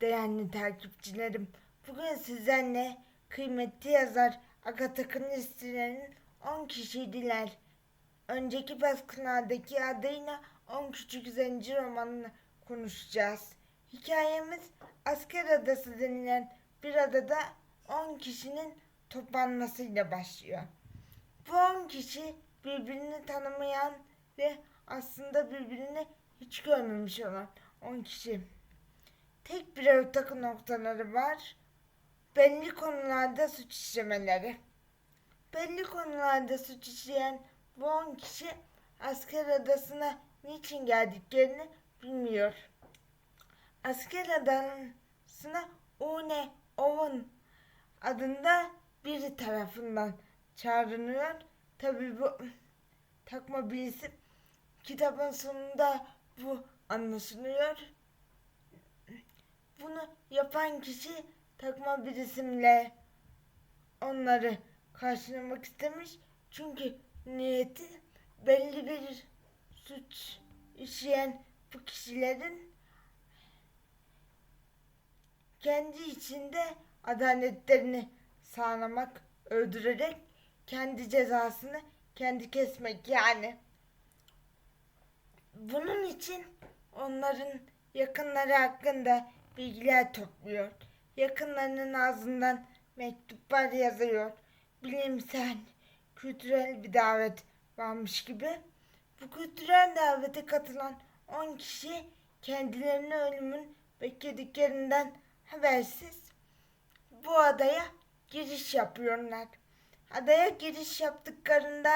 Değerli takipçilerim. Bugün sizlerle kıymetli yazar Agatha Christie'nin 10 kişiydiler. Önceki baskılardaki adıyla 10 Küçük Zenci romanını konuşacağız. Hikayemiz Asker Adası denilen bir adada 10 kişinin toplanmasıyla başlıyor. Bu 10 kişi birbirini tanımayan ve aslında birbirini hiç görmemiş olan 10 kişi. Tek bir ortak noktaları var. Belli konularda suç işlemeleri. Belli konularda suç işleyen bu 10 kişi asker adasına niçin geldiklerini bilmiyor. Asker adasına Une Owen adında biri tarafından çağrılıyor. Tabi bu takma bir isim. Kitabın sonunda bu anlaşılıyor. Bunu yapan kişi takma bir isimle onları karşılamak istemiş. Çünkü niyeti belli bir suç işleyen bu kişilerin kendi içinde adaletlerini sağlamak, öldürerek kendi cezasını kendi kesmek yani. Bunun için onların yakınları hakkında bilgiler topluyor. Yakınlarının ağzından mektuplar yazıyor. Bilimsel, kültürel bir davet varmış gibi. Bu kültürel davete katılan 10 kişi kendilerini ölümün beklediklerinden habersiz bu adaya giriş yapıyorlar. Adaya giriş yaptıklarında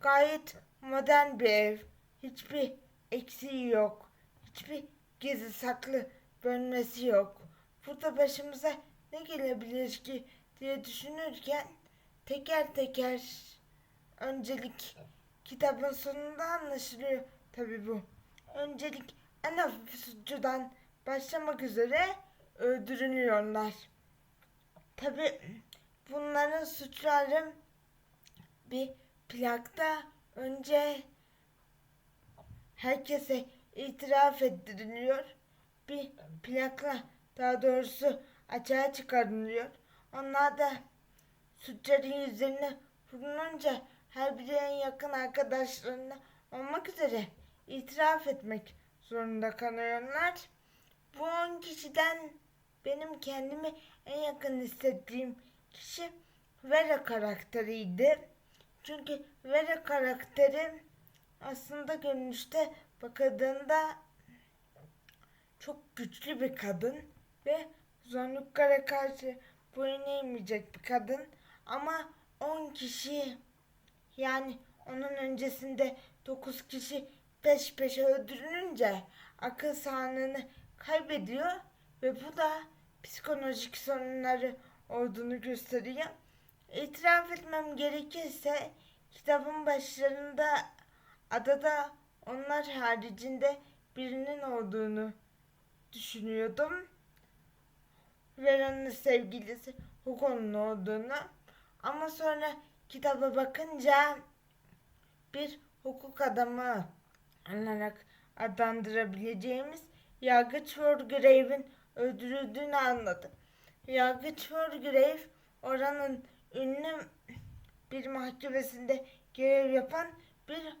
gayet modern bir ev. Hiçbir eksiği yok. Hiçbir gizli saklı bölmesi yok. Burada başımıza ne gelebilir ki diye düşünürken teker teker öncelik kitabın sonunda anlaşılıyor tabi bu. Öncelik en hafif başlamak üzere öldürülüyorlar. Tabi bunların suçları bir plakta önce herkese itiraf ettiriliyor. Bir plakla daha doğrusu açığa çıkarılıyor. Onlar da suçların yüzlerine vurulunca her biri en yakın arkadaşlarına olmak üzere itiraf etmek zorunda kalıyorlar. Bu on kişiden benim kendimi en yakın hissettiğim kişi Vera karakteriydi. Çünkü Vera karakteri aslında görünüşte bakıldığında çok güçlü bir kadın ve zorluklara karşı boyun eğmeyecek bir kadın. Ama 10 kişi yani onun öncesinde 9 kişi peş peşe öldürülünce akıl sağlığını kaybediyor ve bu da psikolojik sorunları olduğunu gösteriyor. İtiraf etmem gerekirse kitabın başlarında adada onlar haricinde birinin olduğunu düşünüyordum. Vera'nın sevgilisi Hugo'nun olduğunu. Ama sonra kitaba bakınca bir hukuk adamı olarak adlandırabileceğimiz Yargıç Wargrave'in öldürüldüğünü anladım. Yargıç Wargrave oranın ünlü bir mahkemesinde görev yapan bir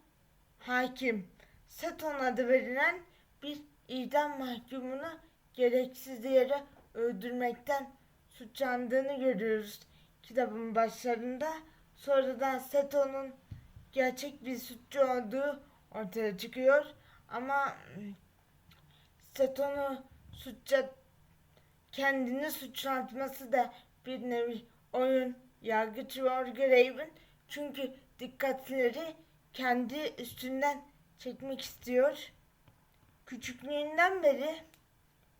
hakim. Seton adı verilen bir idam mahkumunu gereksiz yere öldürmekten suçlandığını görüyoruz kitabın başlarında. Sonradan Seto'nun gerçek bir suçlu olduğu ortaya çıkıyor. Ama Seto'nu suça kendini suçlatması da bir nevi oyun yargıç Wargrave'in çünkü dikkatleri kendi üstünden çekmek istiyor. Küçüklüğünden beri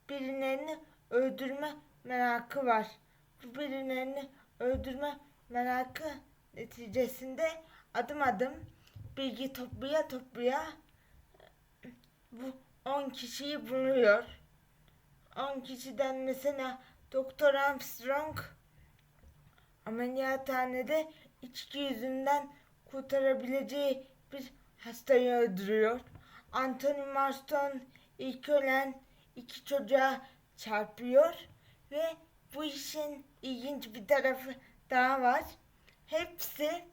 birilerini öldürme merakı var. Bu birilerini öldürme merakı neticesinde adım adım bilgi toplaya toplaya bu 10 kişiyi buluyor. 10 kişiden mesela Doktor Armstrong ameliyathanede içki yüzünden kurtarabileceği bir hastayı öldürüyor. Anthony Marston ilk ölen iki çocuğa çarpıyor ve bu işin ilginç bir tarafı daha var. Hepsi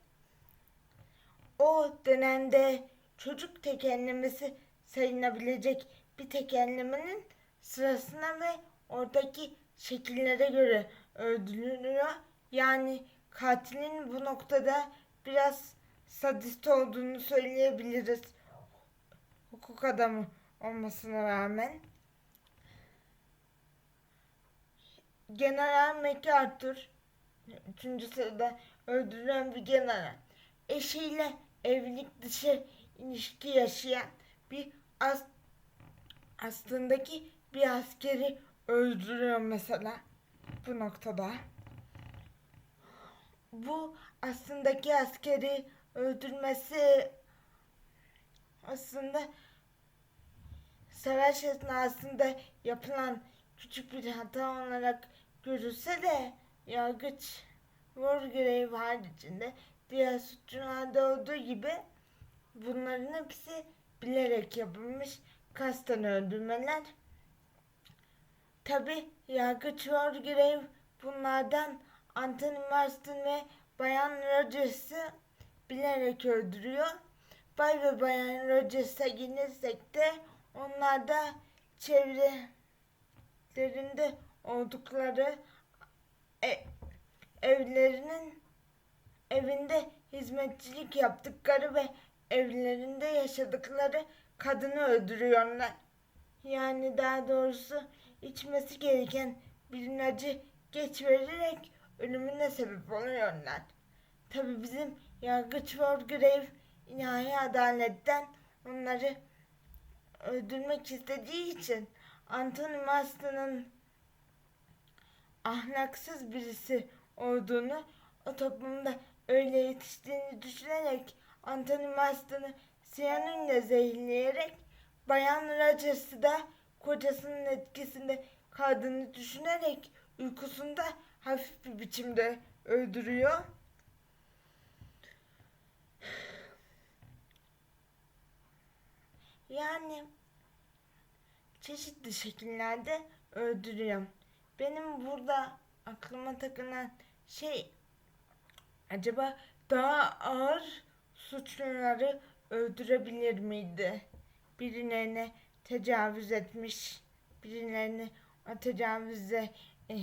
o dönemde çocuk tekerlemesi sayılabilecek bir tekerlemenin sırasına ve oradaki şekillere göre öldürülüyor. Yani katilin bu noktada biraz sadist olduğunu söyleyebiliriz. Hukuk adamı olmasına rağmen. General MacArthur üçüncü sırada öldürülen bir general. Eşiyle evlilik dışı ilişki yaşayan bir as aslındaki bir askeri öldürüyor mesela bu noktada. Bu aslındaki askeri öldürmesi aslında savaş esnasında yapılan küçük bir hata olarak görülse de yargıç Wargrave haricinde diğer suçlularda olduğu gibi bunların hepsi bilerek yapılmış kasten öldürmeler. Tabi yargıç Wargrave bunlardan Anthony Marston ve Bayan Rogers'ı bilerek öldürüyor. Bay ve Bayan Rogers'a gelirsek de onlar da çevrelerinde oldukları e, evlerinin evinde hizmetçilik yaptıkları ve evlerinde yaşadıkları kadını öldürüyorlar. Yani daha doğrusu içmesi gereken bir ilacı geç vererek ölümüne sebep oluyorlar. Tabi bizim yargıç Wargrave ilahi adaletten onları öldürmek istediği için Anthony Marston'ın ahlaksız birisi olduğunu o toplumda öyle yetiştiğini düşünerek Anthony Marston'ı siyanürle zehirleyerek Bayan Rogers'ı da kocasının etkisinde kaldığını düşünerek uykusunda hafif bir biçimde öldürüyor. Yani çeşitli şekillerde öldürüyor. Benim burada aklıma takılan şey acaba daha ağır suçluları öldürebilir miydi? Birilerine tecavüz etmiş, birilerini o tecavüze e,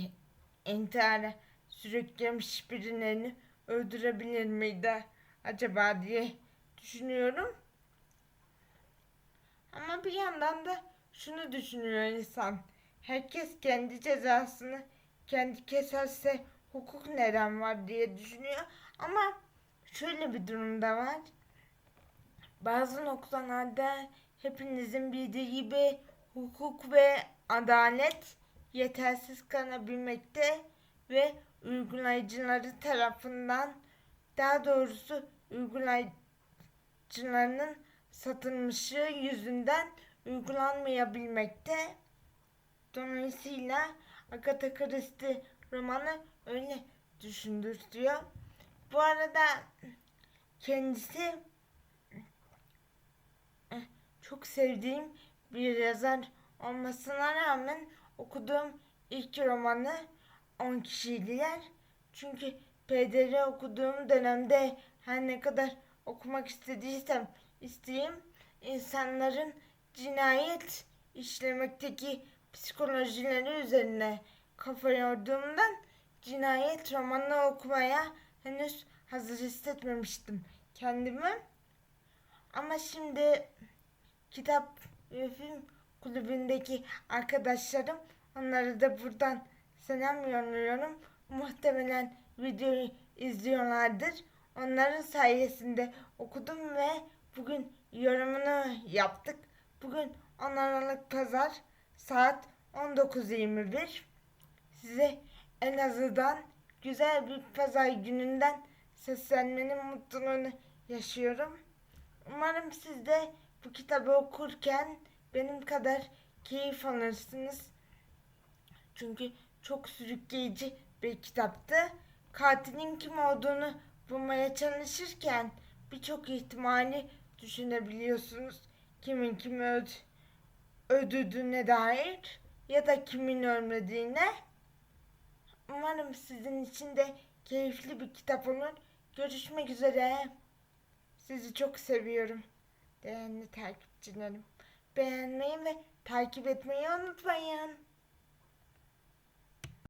intihara sürüklemiş birilerini öldürebilir miydi acaba diye düşünüyorum. Ama bir yandan da şunu düşünüyor insan. Herkes kendi cezasını kendi keserse hukuk neden var diye düşünüyor. Ama şöyle bir durumda var. Bazı noktalarda hepinizin bildiği gibi hukuk ve adalet yetersiz kalabilmekte ve uygulayıcıları tarafından daha doğrusu uygulayıcılarının satılmışı yüzünden uygulanmayabilmekte. Dolayısıyla Agatha Christie romanı öyle düşündürtüyor. Bu arada kendisi eh, çok sevdiğim bir yazar olmasına rağmen okuduğum ilk romanı 10 kişiydiler. Çünkü PDR okuduğum dönemde her ne kadar okumak istediysem isteyeyim insanların cinayet işlemekteki psikolojileri üzerine kafa yorduğumdan cinayet romanı okumaya henüz hazır hissetmemiştim kendimi. Ama şimdi kitap ve film kulübündeki arkadaşlarım onları da buradan selam yolluyorum. Muhtemelen videoyu izliyorlardır. Onların sayesinde okudum ve bugün yorumunu yaptık. Bugün 10 Aralık Pazar saat 19.21. Size en azından güzel bir pazar gününden seslenmenin mutluluğunu yaşıyorum. Umarım siz de bu kitabı okurken benim kadar keyif alırsınız. Çünkü çok sürükleyici bir kitaptı. Katilin kim olduğunu bulmaya çalışırken birçok ihtimali düşünebiliyorsunuz. Kimin kimi öld öldürdüğüne dair. ya da kimin ölmediğine. Umarım sizin için de keyifli bir kitap olur. Görüşmek üzere. Sizi çok seviyorum. Değerli takipçilerim. Beğenmeyi ve takip etmeyi unutmayın.